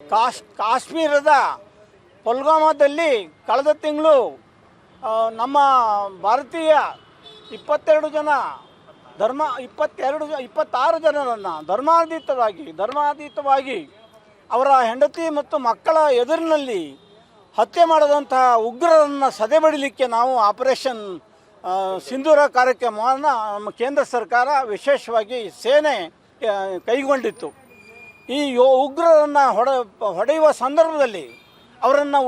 ಕಾಶ್, ಕಾಶ್ಮೀರದ ಪುಲ್ವಾಮಾದಲ್ಲಿ ಕಳೆದ ತಿಂಗಳು ನಮ್ಮ ಭಾರತೀಯ ಇಪ್ಪತ್ತೆರಡು ಜನ ಧರ್ಮ, ಇಪ್ಪತ್ತೆರಡು ಇಪ್ಪತ್ತಾರು ಜನರನ್ನು ಧರ್ಮಾತೀತವಾಗಿ ಧರ್ಮಾತೀತವಾಗಿ ಅವರ ಹೆಂಡತಿ ಮತ್ತು ಮಕ್ಕಳ ಎದುರಿನಲ್ಲಿ ಹತ್ಯೆ ಮಾಡಿದಂತಹ ಉಗ್ರರನ್ನು ಸದೆಬಡಿಲಿಕ್ಕೆ ನಾವು ಆಪರೇಷನ್ ಸಿಂಧೂರ ಕಾರ್ಯಕ್ರಮವನ್ನು ನಮ್ಮ ಕೇಂದ್ರ ಸರ್ಕಾರ ವಿಶೇಷವಾಗಿ ಸೇನೆ ಕೈಗೊಂಡಿತ್ತು. ಈ ಯೋ ಉಗ್ರರನ್ನು ಹೊಡೆ, ಹೊಡೆಯುವ ಸಂದರ್ಭದಲ್ಲಿ, ಅವರನ್ನು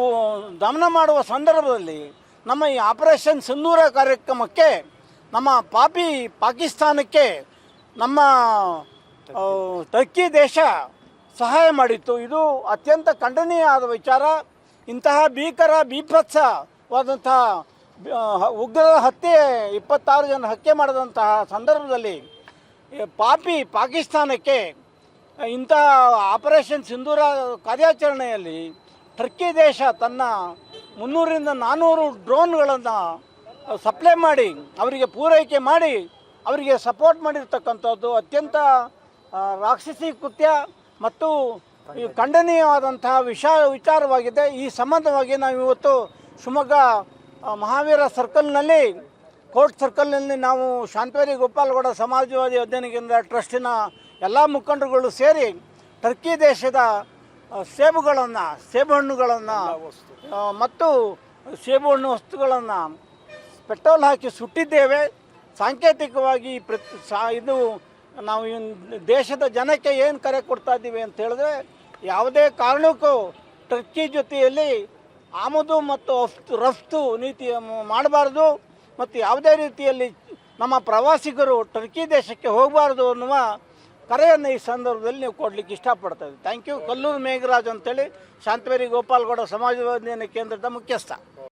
ದಮನ ಮಾಡುವ ಸಂದರ್ಭದಲ್ಲಿ, ನಮ್ಮ ಈ ಆಪರೇಷನ್ ಸಿಂಧೂರ ಕಾರ್ಯಕ್ರಮಕ್ಕೆ, ನಮ್ಮ ಪಾಪಿ ಪಾಕಿಸ್ತಾನಕ್ಕೆ, ನಮ್ಮ ಟರ್ಕಿ ದೇಶ ಸಹಾಯ ಮಾಡಿತ್ತು. ಇದು ಅತ್ಯಂತ ಖಂಡನೀಯ ಆದ ವಿಚಾರ. ಇಂತಹ ಭೀಕರ ಬೀಭತ್ಸವಾದಂತಹ ಉಗ್ರರ ಹತ್ಯೆ, ಇಪ್ಪತ್ತಾರು ಜನ ಹತ್ಯೆ ಮಾಡಿದಂತಹ ಸಂದರ್ಭದಲ್ಲಿ, ಪಾಪಿ ಪಾಕಿಸ್ತಾನಕ್ಕೆ ಇಂಥ ಆಪರೇಷನ್ ಸಿಂಧೂರ ಕಾರ್ಯಾಚರಣೆಯಲ್ಲಿ ಟರ್ಕಿ ದೇಶ ತನ್ನ ಮುನ್ನೂರಿಂದ ನಾನ್ನೂರು ಡ್ರೋನ್ಗಳನ್ನು ಸಪ್ಲೈ ಮಾಡಿ, ಅವರಿಗೆ ಪೂರೈಕೆ ಮಾಡಿ, ಅವರಿಗೆ ಸಪೋರ್ಟ್ ಮಾಡಿರ್ತಕ್ಕಂಥದ್ದು ಅತ್ಯಂತ ರಾಕ್ಷಸಿ ಕೃತ್ಯ ಮತ್ತು ಖಂಡನೀಯವಾದಂತಹ ವಿಷ, ವಿಚಾರವಾಗಿದೆ. ಈ ಸಂಬಂಧವಾಗಿ ನಾವು ಇವತ್ತು ಶಿವಮೊಗ್ಗ ಮಹಾವೀರ ಸರ್ಕಲ್ನಲ್ಲಿ, ಕೋರ್ಟ್ ಸರ್ಕಲ್ನಲ್ಲಿ ನಾವು ಶಾಂತವೇರಿ ಗೋಪಾಲಗೌಡ ಸಮಾಜವಾದಿ ಅಧ್ಯಯನ ಕೇಂದ್ರ ಟ್ರಸ್ಟಿನ ಎಲ್ಲ ಮುಖಂಡರುಗಳು ಸೇರಿ ಟರ್ಕಿ ದೇಶದ ಸೇಬುಗಳನ್ನು ಸೇಬು ಹಣ್ಣುಗಳನ್ನು ಮತ್ತು ಸೇಬು ಹಣ್ಣು ವಸ್ತುಗಳನ್ನು ಪೆಟ್ರೋಲ್ ಹಾಕಿ ಸುಟ್ಟಿದ್ದೇವೆ. ಸಾಂಕೇತಿಕವಾಗಿ ಪ್ರತಿ, ಸಾ, ಇದು ನಾವು ದೇಶದ ಜನಕ್ಕೆ ಏನು ಕರೆ ಕೊಡ್ತಾ ಇದ್ದೀವಿ ಅಂತ ಹೇಳಿದ್ರೆ ಯಾವುದೇ ಕಾರಣಕ್ಕೂ ಟರ್ಕಿ ಜೊತೆಯಲ್ಲಿ ಆಮದು ಮತ್ತು ರಫ್ತು ನೀತಿ ಮಾಡಬಾರ್ದು. ಮತ್ತು ಯಾವುದೇ ರೀತಿಯಲ್ಲಿ ನಮ್ಮ ಪ್ರವಾಸಿಗರು ಟರ್ಕಿ ದೇಶಕ್ಕೆ ಹೋಗಬಾರ್ದು ಅನ್ನುವ ಕರೆಯನ್ನು ಈ ಸಂದರ್ಭದಲ್ಲಿ ನೀವು ಕೊಡ್ಲಿಕ್ಕೆ ಇಷ್ಟಪಡ್ತಾ ಇದ್ದೀವಿ ಥ್ಯಾಂಕ್ ಯು ಕಲ್ಲೂರು ಮೇಘರಾಜ್ ಅಂತೇಳಿ ಶಾಂತವೇರಿ ಗೋಪಾಲ್ಗೌಡ ಸಮಾಜವಾದಿ ಕೇಂದ್ರದ ಮುಖ್ಯಸ್ಥ.